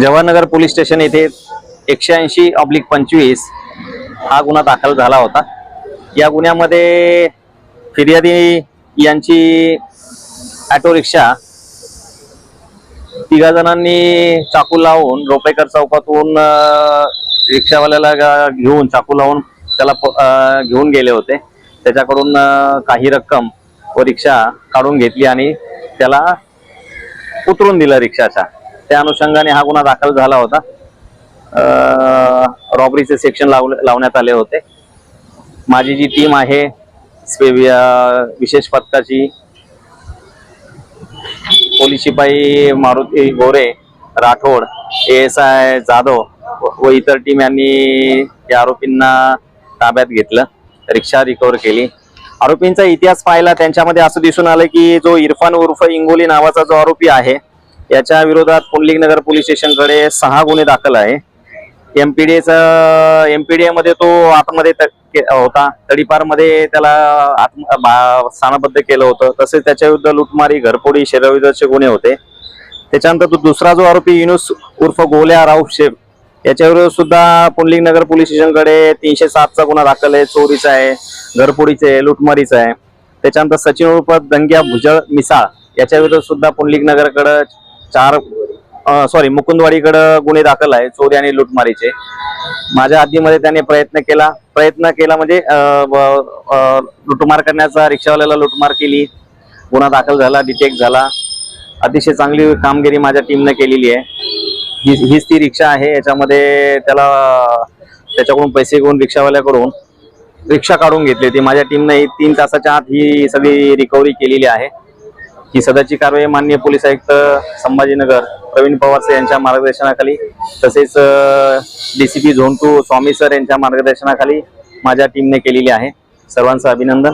Jawahar Nagar police station येथे एकशे ऐंशी ऑब्लिक पंचवीस हा गुन्हा दाखल झाला होता. या गुन्ह्यामध्ये फिर्यादी यांची ऑटो रिक्षा तिघा जणांनी चाकू लावून रोपेकर चौकातून रिक्षावाल्याला घेऊन चाकू लावून त्याला प- घेऊन गेले होते. त्याच्याकडून काही रक्कम व रिक्षा काढून घेतली आणि त्याला उतरून दिलं रिक्षाचा त्या अनुषंगाने हा गुन्हा दाखल झाला होता. रॉबरीचे सेक्शन लाव लावण्यात आले होते. माझी जी टीम आहे विशेष पथकाची पोलीस शिपाई मारुती गोरे राठोड एस आय जाधव व इतर टीम यांनी या आरोपींना ताब्यात घेतलं रिक्षा रिकवर केली. आरोपींचा इतिहास पाहिला त्यांच्यामध्ये असं दिसून आलं की जो इरफान उर्फ इंगोली नावाचा जो आरोपी आहे याच्या विरोधात पुंडलिक नगर पोलीस स्टेशनकडे सहा गुन्हे दाखल आहे. एमपीडीचा एमपीडीए मध्ये तो आतमध्ये होता. तडीपारमध्ये त्याला आत्म बा- स्थानबद्ध केलं होतं. तसेच त्याच्या विरुद्ध लुटमारी घरपोडी शरीरविद्याचे गुन्हे होते. त्याच्यानंतर तो दुसरा जो आरोपी युनुस उर्फ गोल्या राऊफ शेख याच्या सुद्धा पुंडलिक नगर पोलीस स्टेशनकडे तीनशे सातचा गुन्हा दाखल आहे. चोरीचा आहे घरपोडीचा आहे लुटमारीचा आहे. त्याच्यानंतर सचिन उर्फ दंग्या भुजळ मिसाळ याच्या विरुद्ध सुद्धा पुंडलिक नगरकडे चार सॉरी मुकुंदवाडीकडं गुन्हे दाखल आहे चोरी आणि लुटमारीचे. माझ्या आधीमध्ये त्याने प्रयत्न केला प्रयत्न केला म्हणजे लुटमार करण्याचा रिक्षावाल्याला लुटमार केली गुन्हा दाखल झाला डिटेक्ट झाला. अतिशय चांगली कामगिरी माझ्या टीमने केलेली आहे. ही हीच ती रिक्षा आहे याच्यामध्ये त्याला त्याच्याकडून पैसे घेऊन रिक्षावाल्याकडून रिक्षा काढून घेतली होती. माझ्या टीमने तीन तासाच्या आत ही सगळी रिकव्हरी केलेली आहे. ही सदरची कारवाई माननीय पोलीस आयुक्त संभाजीनगर प्रवीण पवार सर यांच्या मार्गदर्शनाखाली तसेच DCP zone two Swami sir यांच्या मार्गदर्शनाखाली माझ्या टीमने केलेली आहे. सर्वांचं अभिनंदन.